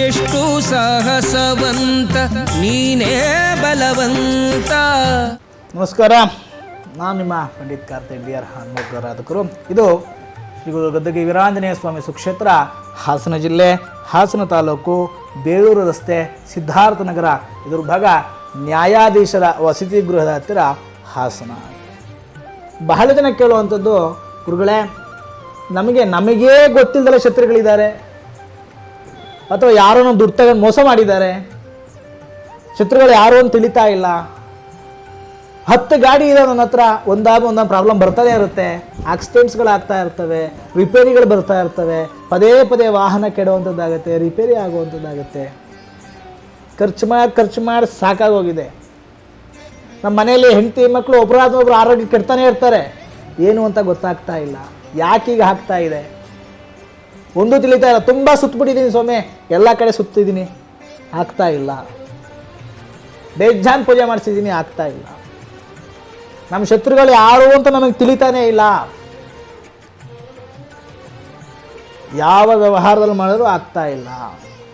ಎಷ್ಟು ಸಾಹಸವಂತ, ನೀನೇ ಬಲವಂತ. ನಮಸ್ಕಾರ, ನಾನು ನಿಮ್ಮ ಪಂಡಿತ್ ಕಾರ್ತಿಕ್ ಡಿ ಆರ್ ಹನುಮಗ್ರಾಧಕರು ಇದು ಶ್ರೀ ಗುರು ಗದ್ದಗಿ ವೀರಾಂಜನೇಯ ಸ್ವಾಮಿ ಸುಕ್ಷೇತ್ರ, ಹಾಸನ ಜಿಲ್ಲೆ, ಹಾಸನ ತಾಲೂಕು, ಬೇಲೂರು ರಸ್ತೆ, ಸಿದ್ಧಾರ್ಥ ನಗರ ಇದರ ಭಾಗ ನ್ಯಾಯಾಧೀಶರ ವಸತಿ ಗೃಹದ ಹತ್ತಿರ ಹಾಸನ. ಬಹಳ ಜನ ಕೇಳುವಂಥದ್ದು ಗುರುಗಳೇ, ನಮಗೆ ನಮಗೇ ಗೊತ್ತಿಲ್ಲದಲ್ಲ ಶತ್ರುಗಳಿದ್ದಾರೆ. ಅಥವಾ ಯಾರನ್ನೋ ದುಡ್ಡು ತಗೊಂಡು ಮೋಸ ಮಾಡಿದ್ದಾರೆ? ಶತ್ರುಗಳು ಯಾರು ಅಂತ ತಿಳಿತಾ ಇಲ್ಲ. ಹತ್ತು ಗಾಡಿ ಇದೆ ನನ್ನ ಹತ್ರ ಒಂದಾಗ ಒಂದೊಂದು ಪ್ರಾಬ್ಲಮ್ ಬರ್ತಾನೆ ಇರುತ್ತೆ. ಆಕ್ಸಿಡೆಂಟ್ಸ್ಗಳು ಆಗ್ತಾ ಇರ್ತವೆ ರಿಪೇರಿಗಳು ಬರ್ತಾ ಇರ್ತವೆ. ಪದೇ ಪದೇ ವಾಹನ ಕೆಡುವಂಥದ್ದಾಗುತ್ತೆ ರಿಪೇರಿ ಆಗುವಂಥದ್ದಾಗುತ್ತೆ ಖರ್ಚು ಮಾಡಿ ಖರ್ಚು ಮಾಡಿ ಸಾಕಾಗೋಗಿದೆ. ನಮ್ಮ ಮನೆಯಲ್ಲಿ ಹೆಂಡತಿ ಮಕ್ಕಳು ಒಬ್ಬರಾದ ಒಬ್ಬರು ಆರೋಗ್ಯ ಕೆಡ್ತಾನೆ ಇರ್ತಾರೆ. ಏನು ಅಂತ ಗೊತ್ತಾಗ್ತಾ ಇಲ್ಲ. ಯಾಕೀಗ ಆಗ್ತಾ ಇದೆ? ಒಂದು ತಿಳಿತಾ ಇಲ್ಲ. ತುಂಬ ಸುತ್ತಬಿಟ್ಟಿದ್ದೀನಿ ಸ್ವಾಮಿ. ಎಲ್ಲ ಕಡೆ ಸುತ್ತಿದ್ದೀನಿ ಆಗ್ತಾ ಇಲ್ಲ. ಬೇಜಾನ್ ಪೂಜೆ ಮಾಡಿಸಿದ್ದೀನಿ ಆಗ್ತಾ ಇಲ್ಲ. ನಮ್ಮ ಶತ್ರುಗಳು ಯಾರು ಅಂತ ನಮಗೆ ತಿಳಿತಾನೆ ಇಲ್ಲ. ಯಾವ ವ್ಯವಹಾರದಲ್ಲಿ ಮಾಡಿದ್ರು ಆಗ್ತಾ ಇಲ್ಲ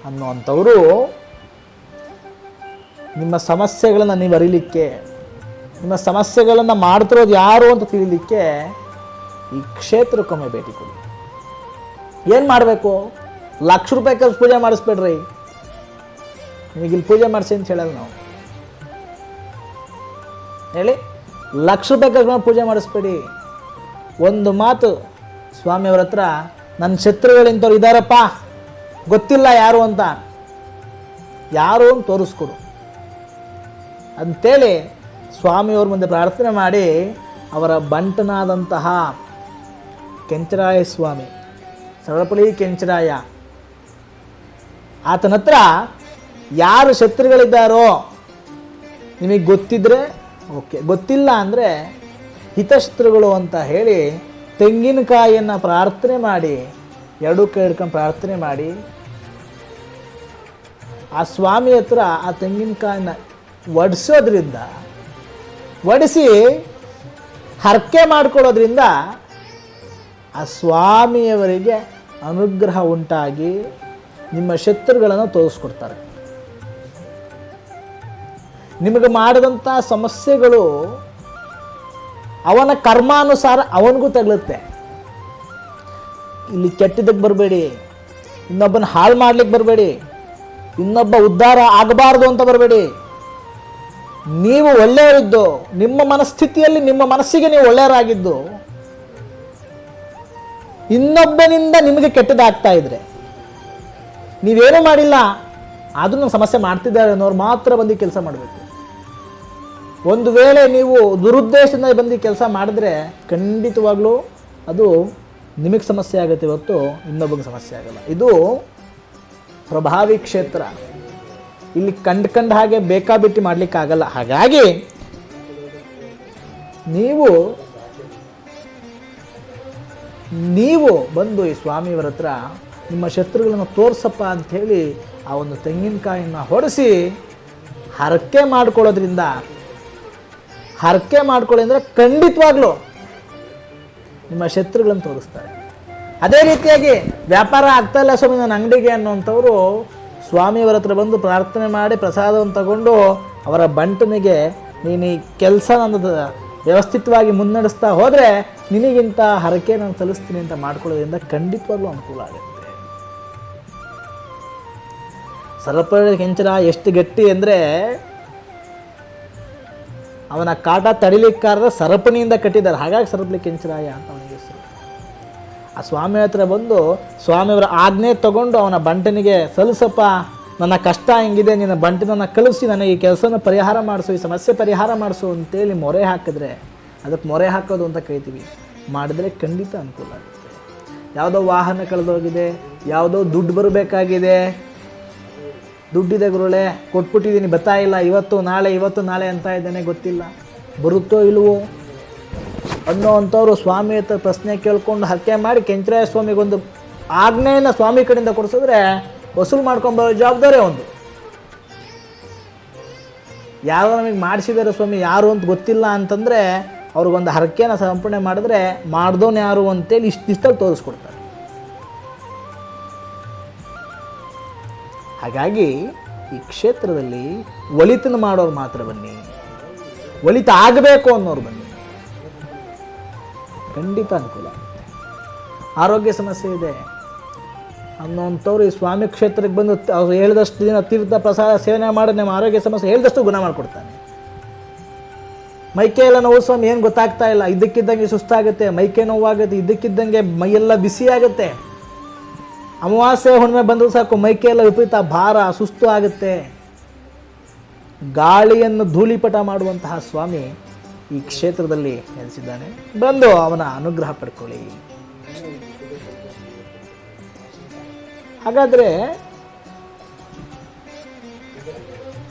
ಅನ್ನುವಂಥವರು ನಿಮ್ಮ ಸಮಸ್ಯೆಗಳನ್ನು ನೀವು ಅರಿಲಿಕ್ಕೆ, ನಿಮ್ಮ ಸಮಸ್ಯೆಗಳನ್ನು ಮಾಡ್ತಿರೋದು ಯಾರು ಅಂತ ತಿಳಿಲಿಕ್ಕೆ ಈ ಕ್ಷೇತ್ರಕ್ಕೊಮ್ಮೆ ಭೇಟಿ ಕೊಡಿ. ಏನು ಮಾಡಬೇಕು? ಲಕ್ಷ ರೂಪಾಯಿ ಖರ್ಚು ಪೂಜೆ ಮಾಡಿಸ್ಬೇಡ್ರಿ. ನಿಮಗೆ ಇಲ್ಲಿ ಪೂಜೆ ಮಾಡಿಸಿ ಅಂತ ಹೇಳಲ್ಲ ನಾವು. ಹೇಳಿ? ಲಕ್ಷ ರೂಪಾಯಿ ಖರ್ಚು ಮಾಡಿ ಪೂಜೆ ಮಾಡಿಸ್ಬೇಡಿ. ಒಂದು ಮಾತು ಸ್ವಾಮಿಯವ್ರ ಹತ್ರ ನನ್ನ ಶತ್ರುಗಳಿಂತವ್ರು ಇದ್ದಾರಪ್ಪ ಗೊತ್ತಿಲ್ಲ ಯಾರು ಅಂತ. ಯಾರು ಅಂತ ತೋರಿಸ್ಕೊಡು. ಅಂಥೇಳಿ ಸ್ವಾಮಿಯವ್ರ ಮುಂದೆ ಪ್ರಾರ್ಥನೆ ಮಾಡಿ ಅವರ ಬಂಟನಾದಂತಹ ಕೆಂಚರಾಯ ಸ್ವಾಮಿ. ಸರಪಳಿ ಕೆಂಚರಾಯ ಆತನ ಹತ್ರ ಯಾರು ಶತ್ರುಗಳಿದ್ದಾರೋ ನಿಮಗೆ ಗೊತ್ತಿದ್ರೆ, ಓಕೆ, ಗೊತ್ತಿಲ್ಲ ಅಂದರೆ ಹಿತಶತ್ರುಗಳು ಅಂತ ಹೇಳಿ ತೆಂಗಿನಕಾಯಿಯನ್ನು ಪ್ರಾರ್ಥನೆ ಮಾಡಿ, ಎರಡು ಕೈ ಹಿಡ್ಕೊಂಡು ಪ್ರಾರ್ಥನೆ ಮಾಡಿ, ಆ ಸ್ವಾಮಿ ಹತ್ರ ಆ ತೆಂಗಿನಕಾಯಿನ ಒಡಿಸೋದ್ರಿಂದ, ಒಡಿಸಿ ಹರಕೆ ಮಾಡ್ಕೊಳ್ಳೋದ್ರಿಂದ ಆ ಸ್ವಾಮಿಯವರಿಗೆ ಅನುಗ್ರಹ ಉಂಟಾಗಿ ನಿಮ್ಮ ಶತ್ರುಗಳನ್ನು ತೋರಿಸ್ಕೊಡ್ತಾರೆ. ನಿಮಗೆ ಮಾಡಿದಂಥ ಸಮಸ್ಯೆಗಳು ಅವನ ಕರ್ಮಾನುಸಾರ ಅವನಿಗೂ ತಗಲುತ್ತೆ. ಇಲ್ಲಿ ಕೆಟ್ಟಿದ್ದಕ್ಕೆ ಬರಬೇಡಿ, ಇನ್ನೊಬ್ಬನ ಹಾಳು ಮಾಡ್ಲಿಕ್ಕೆ ಬರಬೇಡಿ, ಇನ್ನೊಬ್ಬ ಉದ್ಧಾರ ಆಗಬಾರ್ದು ಅಂತ ಬರಬೇಡಿ. ನೀವು ಒಳ್ಳೆಯವರಿದ್ದು ನಿಮ್ಮ ಮನಸ್ಥಿತಿಯಲ್ಲಿ ನಿಮ್ಮ ಮನಸ್ಸಿಗೆ ನೀವು ಒಳ್ಳೆಯವರಾಗಿದ್ದು ಇನ್ನೊಬ್ಬನಿಂದ ನಿಮಗೆ ಕೆಟ್ಟದಾಗ್ತಾ ಇದ್ರೆ, ನೀವೇನೂ ಮಾಡಿಲ್ಲ ಅದನ್ನು ಸಮಸ್ಯೆ ಮಾಡ್ತಿದ್ದಾರೆ ಅನ್ನೋರು ಮಾತ್ರ ಬಂದು ಕೆಲಸ ಮಾಡಬೇಕು. ಒಂದು ವೇಳೆ ನೀವು ದುರುದ್ದೇಶದಿಂದ ಬಂದು ಕೆಲಸ ಮಾಡಿದ್ರೆ ಖಂಡಿತವಾಗ್ಲೂ ಅದು ನಿಮಗೆ ಸಮಸ್ಯೆ ಆಗುತ್ತೆ ಇವತ್ತು ಇನ್ನೊಬ್ಬನಿಗೆ ಸಮಸ್ಯೆ ಆಗಲ್ಲ. ಇದು ಪ್ರಭಾವಿ ಕ್ಷೇತ್ರ. ಇಲ್ಲಿ ಕಂಡು ಕಂಡ ಹಾಗೆ ಬೇಕಾಬಿಟ್ಟಿ ಮಾಡಲಿಕ್ಕಾಗಲ್ಲ. ಹಾಗಾಗಿ, ನೀವು ನೀವು ಬಂದು ಈ ಸ್ವಾಮಿಯವರ ಹತ್ರ ನಿಮ್ಮ ಶತ್ರುಗಳನ್ನು ತೋರಿಸಪ್ಪ ಅಂಥೇಳಿ ಆ ಒಂದು ತೆಂಗಿನಕಾಯಿನ ಹೊಡೆಸಿ ಹರಕೆ ಮಾಡ್ಕೊಳ್ಳೋದ್ರಿಂದ, ಹರಕೆ ಮಾಡ್ಕೊಳ್ಳಿ ಅಂದರೆ ಖಂಡಿತವಾಗ್ಲೂ ನಿಮ್ಮ ಶತ್ರುಗಳನ್ನು ತೋರಿಸ್ತಾರೆ. ಅದೇ ರೀತಿಯಾಗಿ ವ್ಯಾಪಾರ ಆಗ್ತಾ ಇಲ್ಲ ಸ್ವಾಮಿ, ನನ್ನ ಅಂಗಡಿಗೆ ಅನ್ನುವಂಥವರು ಸ್ವಾಮಿಯವರ ಹತ್ರ ಬಂದು ಪ್ರಾರ್ಥನೆ ಮಾಡಿ ಪ್ರಸಾದವನ್ನು ತಗೊಂಡು ಅವರ ಬಂಟನಿಗೆ, ನೀನು ಈ ಕೆಲಸ ನನ್ನದು ವ್ಯವಸ್ಥಿತವಾಗಿ ಮುನ್ನಡೆಸ್ತಾ ಹೋದರೆ ನಿನಗಿಂತ ಹರಕೆ ನಾನು ಸಲ್ಲಿಸ್ತೀನಿ ಅಂತ ಮಾಡ್ಕೊಳ್ಳೋದ್ರಿಂದ ಖಂಡಿತವಾಗ್ಲೂ ಅನುಕೂಲ ಆಗುತ್ತೆ. ಸರಪಳಿ ಕೆಂಚರ ಎಷ್ಟು ಗಟ್ಟಿ ಅಂದರೆ ಅವನ ಕಾಟ ತಡಿಲಿಕ್ಕಾರದ ಸರಪಣಿಯಿಂದ ಕಟ್ಟಿದ್ದಾರೆ. ಹಾಗಾಗಿ ಸರಪಳಿ ಕೆಂಚರಾಯ ಅಂತ ಅವನಿಗೆ ಹೆಸರು. ಆ ಸ್ವಾಮಿ ಹತ್ರ ಬಂದು ಸ್ವಾಮಿಯವರ ಆಜ್ಞೆ ತಗೊಂಡು ಅವನ ಬಂಟನಿಗೆ ಸಲ್ಲಿಸಪ್ಪ ನನ್ನ ಕಷ್ಟ ಹಿಂಗಿದೆ, ನಿನ್ನ ಬಂಟನನ್ನು ಕಳಿಸಿ, ನನಗೆ ಈ ಕೆಲಸನ ಪರಿಹಾರ ಮಾಡಿಸು, ಈ ಸಮಸ್ಯೆ ಪರಿಹಾರ ಮಾಡಿಸು ಅಂತೇಳಿ ಮೊರೆ ಹಾಕಿದ್ರೆ, ಅದಕ್ಕೆ ಮೊರೆ ಹಾಕೋದು ಅಂತ ಕರಿತೀವಿ. ಮಾಡಿದ್ರೆ ಖಂಡಿತ ಅನುಕೂಲ ಆಗುತ್ತೆ. ಯಾವುದೋ ವಾಹನ ಕಳೆದೋಗಿದೆ, ಯಾವುದೋ ದುಡ್ಡು ಬರಬೇಕಾಗಿದೆ. ದುಡ್ಡಿದೆ ಗುರುಳೆ ಕೊಟ್ಬಿಟ್ಟಿದ್ದೀನಿ ಬತ್ತಾಯಿಲ್ಲ ಇವತ್ತು, ನಾಳೆ ಇವತ್ತು, ನಾಳೆ ಅಂತ ಇದ್ದೇನೆ, ಗೊತ್ತಿಲ್ಲ. ಬರುತ್ತೋ ಇಲ್ವೋ? ಅನ್ನೋ ಅಂಥವ್ರು ಸ್ವಾಮಿ ಹತ್ರ ಪ್ರಶ್ನೆ ಕೇಳ್ಕೊಂಡು ಹತ್ಯೆ ಮಾಡಿ, ಕೆಂಚರಾಯ ಸ್ವಾಮಿಗೊಂದು ಆಜ್ಞೆಯನ್ನು ಸ್ವಾಮಿ ಕಡೆಯಿಂದ ಕೊಡಿಸಿದ್ರೆ ವಸೂಲು ಮಾಡ್ಕೊಂಬರೋ ಜವಾಬ್ದಾರಿ ಒಂದು ಯಾರು ನಮಗೆ ಮಾಡಿಸಿದ್ದಾರೆ ಸ್ವಾಮಿ, ಯಾರು ಅಂತ ಗೊತ್ತಿಲ್ಲ ಅಂತಂದರೆ ಅವ್ರಿಗೊಂದು ಹರಕೆನ ಸಮರ್ಪಣೆ ಮಾಡಿದ್ರೆ ಮಾಡ್ದೋನು ಯಾರು ಅಂತೇಳಿ ಇಷ್ಟು ದಿವಸದಲ್ಲಿ ತೋರಿಸ್ಕೊಡ್ತಾರೆ. ಹಾಗಾಗಿ ಈ ಕ್ಷೇತ್ರದಲ್ಲಿ ಒಲಿತನ ಮಾಡೋರು ಮಾತ್ರ ಬನ್ನಿ. ಒಲಿತ ಆಗಬೇಕು ಅನ್ನೋರು ಬನ್ನಿ. ಖಂಡಿತ ಅನುಕೂಲ ಆರೋಗ್ಯ ಸಮಸ್ಯೆ ಇದೆ. ಅನ್ನೋಂಥವ್ರು ಈ ಸ್ವಾಮಿ ಕ್ಷೇತ್ರಕ್ಕೆ ಬಂದು ಅವ್ರು ಹೇಳಿದಷ್ಟು ದಿನ ತೀರ್ಥ ಪ್ರಸಾದ ಸೇವನೆ ಮಾಡಿ ನಮ್ಮ ಆರೋಗ್ಯ ಸಮಸ್ಯೆ ಹೇಳಿದಷ್ಟು ಗುಣ ಮಾಡಿಕೊಡ್ತಾನೆ. ಮೈಕೈ ಎಲ್ಲ ನೋವು ಸ್ವಾಮಿ, ಏನು ಗೊತ್ತಾಗ್ತಾ ಇಲ್ಲ. ಇದ್ದಕ್ಕಿದ್ದಂಗೆ ಸುಸ್ತಾಗುತ್ತೆ, ಮೈಕೈ ನೋವಾಗುತ್ತೆ, ಇದ್ದಕ್ಕಿದ್ದಂಗೆ ಮೈಯೆಲ್ಲ ಬಿಸಿ ಆಗುತ್ತೆ. ಅಮಾವಾಸ್ಯೆ ಹುಣ್ಣಿಮೆ ಬಂದರೂ ಸಾಕು, ಮೈಕೈ ಎಲ್ಲ ವಿಪರೀತ ಭಾರ, ಸುಸ್ತು ಆಗುತ್ತೆ. ಗಾಳಿಯನ್ನು ಧೂಳಿಪಟ ಮಾಡುವಂತಹ ಸ್ವಾಮಿ ಈ ಕ್ಷೇತ್ರದಲ್ಲಿ ನೆಲೆಸಿದ್ದಾನೆ. ಬಂದು ಅವನ ಅನುಗ್ರಹ ಪಡ್ಕೊಳ್ಳಿ. ಹಾಗಾದರೆ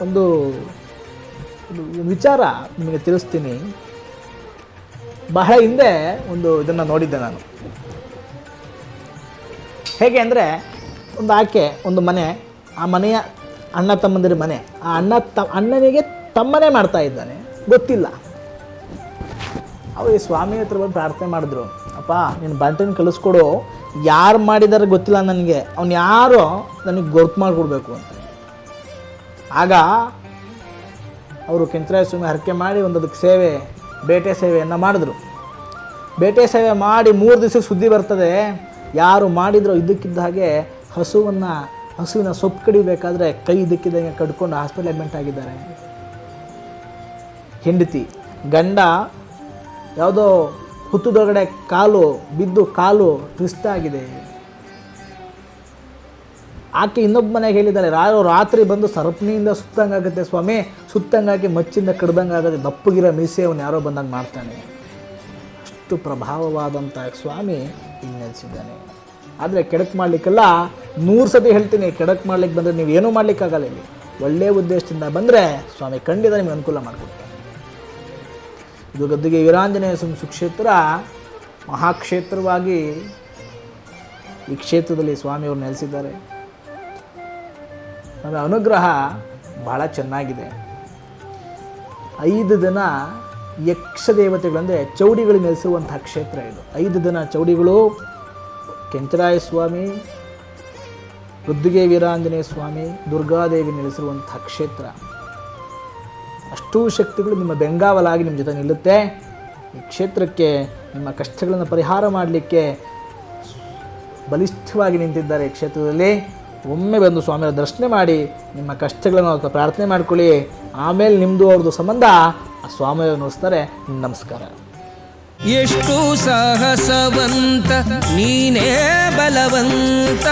ಒಂದು ವಿಚಾರ ನಿಮಗೆ ತಿಳಿಸ್ತೀನಿ. ಬಹಳ ಹಿಂದೆ ಒಂದು ಇದನ್ನು ನೋಡಿದ್ದೆ ನಾನು. ಹೇಗೆ ಅಂದರೆ ಒಂದು ಆಕೆ, ಒಂದು ಮನೆ, ಆ ಮನೆಯ ಅಣ್ಣ ತಮ್ಮಂದಿರ ಮನೆ, ಆ ಅಣ್ಣ ತ, ಅಣ್ಣನಿಗೆ ತಮ್ಮನೇ ಮಾಡ್ತಾ ಇದ್ದಾನೆ. ಗೊತ್ತಿಲ್ಲ. ಅವ್ರು ಸ್ವಾಮಿ ಹತ್ರ ಬಂದು ಪ್ರಾರ್ಥನೆ ಮಾಡಿದ್ರು. ಅಪ್ಪ, ನೀನು ಬಂಟನ್ ಕಳಿಸ್ಕೊಡು ಯಾರು ಮಾಡಿದಾರೆ ಗೊತ್ತಿಲ್ಲ ನನಗೆ. ಅವ್ನು ಯಾರು ನನಗೆ ಗೊತ್ತು ಮಾಡಿಕೊಡ್ಬೇಕು ಅಂತ. ಆಗ ಅವರು ಕೆಂಚರಾಯ ಸ್ವಾಮಿ ಹರಕೆ ಮಾಡಿ ಒಂದು ಅದಕ್ಕೆ ಸೇವೆ, ಬೇಟೆ ಸೇವೆಯನ್ನು ಮಾಡಿದ್ರು. ಬೇಟೆ ಸೇವೆ ಮಾಡಿ ಮೂರು ದಿವಸಕ್ಕೆ ಸುದ್ದಿ ಬರ್ತದೆ. ಯಾರು ಮಾಡಿದ್ರು ಇದಕ್ಕಿದ್ದ ಹಾಗೆ ಹಸುವನ್ನು, ಹಸುವಿನ ಸೊಪ್ಪು ಕಡಿಬೇಕಾದ್ರೆ ಕೈ ಇದಕ್ಕಿದ್ದಂಗೆ ಕಡ್ಕೊಂಡು ಹಾಸ್ಪಿಟಲ್ ಅಡ್ಮಿಂಟ್ ಆಗಿದ್ದಾರೆ. ಹೆಂಡತಿ, ಗಂಡ, ಯಾವುದೋ ಹುತ್ತದೊಳಗಡೆ ಕಾಲು ಬಿದ್ದು ಕಾಲು ಟ್ವಿಸ್ಟ್ ಆಗಿದೆ ಆಕೆ ಇನ್ನೊಬ್ಬ ಮನೆಗೆ ಹೇಳಿದ್ದಾಳೆ, ರಾಯರು ರಾತ್ರಿ ಬಂದು ಸರಪಣಿಯಿಂದ ಸುತ್ತಂಗಾಗುತ್ತೆ ಸ್ವಾಮಿ ಸುತ್ತಂಗಾಗಿ ಮಚ್ಚಿಂದ ಕಡ್ದಂಗಾಗುತ್ತೆ ದಪ್ಪಗಿರೋ ಮೀಸೆ ಅವನು ಯಾರೋ ಬಂದಂಗೆ ಮಾಡ್ತಾನೆ. ಅಷ್ಟು ಪ್ರಭಾವವಾದಂಥ ಸ್ವಾಮಿ ಇನ್ನು ನೆಲೆಸಿದ್ದಾನೆ ಆದರೆ ಕೆಡಕ್ ಮಾಡಲಿಕ್ಕೆಲ್ಲ, ನೂರು ಸತಿ ಹೇಳ್ತೀನಿ, ಕೆಡಕ್ ಮಾಡ್ಲಿಕ್ಕೆ ಬಂದರೆ ನೀವು ಮಾಡ್ಲಿಕ್ಕಾಗಲ್ಲ ಇಲ್ಲಿ. ಒಳ್ಳೆಯ ಉದ್ದೇಶದಿಂದ ಬಂದರೆ ಸ್ವಾಮಿ ಖಂಡಿತ ನಿಮಗೆ ಅನುಕೂಲ ಮಾಡಿಕೊಡ್ತಾನೆ ಇದು ಗದ್ದಿಗೆ ವೀರಾಂಜನೇಯ ಸ್ವಾಮಿ ಸುಕ್ಷೇತ್ರ, ಮಹಾಕ್ಷೇತ್ರವಾಗಿ ಈ ಕ್ಷೇತ್ರದಲ್ಲಿ ಸ್ವಾಮಿಯವರು ನೆಲೆಸಿದ್ದಾರೆ. ನನ್ನ ಅನುಗ್ರಹ ಬಹಳ ಚೆನ್ನಾಗಿದೆ. ಐದು ದಿನ ಯಕ್ಷ ದೇವತೆಗಳಂದರೆ ಚೌಡಿಗಳು ನೆಲೆಸುವಂತಹ ಕ್ಷೇತ್ರ ಇದು. ಐದು ದಿನ ಚೌಡಿಗಳು ಕೆಂಚರಾಯ ಸ್ವಾಮಿ ರುದ್ದಿಗೆ ವೀರಾಂಜನೇಯ ಸ್ವಾಮಿ ದುರ್ಗಾದೇವಿ ನೆಲೆಸಿರುವಂಥ ಕ್ಷೇತ್ರ. ಅಷ್ಟೂ ಶಕ್ತಿಗಳು ನಿಮ್ಮ ಬೆಂಗಾವಲಾಗಿ ನಿಮ್ಮ ಜೊತೆ ನಿಲ್ಲುತ್ತೆ. ಈ ಕ್ಷೇತ್ರಕ್ಕೆ ನಿಮ್ಮ ಕಷ್ಟಗಳನ್ನು ಪರಿಹಾರ ಮಾಡಲಿಕ್ಕೆ ಬಲಿಷ್ಠವಾಗಿ ನಿಂತಿದ್ದಾರೆ ಈ ಕ್ಷೇತ್ರದಲ್ಲಿ. ಒಮ್ಮೆ ಬಂದು ಸ್ವಾಮಿಯ ದರ್ಶನ ಮಾಡಿ ನಿಮ್ಮ ಕಷ್ಟಗಳನ್ನು ಅವ್ರ ಪ್ರಾರ್ಥನೆ ಮಾಡ್ಕೊಳ್ಳಿ. ಆಮೇಲೆ ನಿಮ್ಮದು ಅವ್ರದ್ದು ಸಂಬಂಧ ಆ ಸ್ವಾಮಿಯವರು ನೋಡಿಸ್ತಾರೆ. ನಮಸ್ಕಾರ. ಎಷ್ಟು ಸಾಹಸವಂತ, ನೀನೇ ಬಲವಂತ.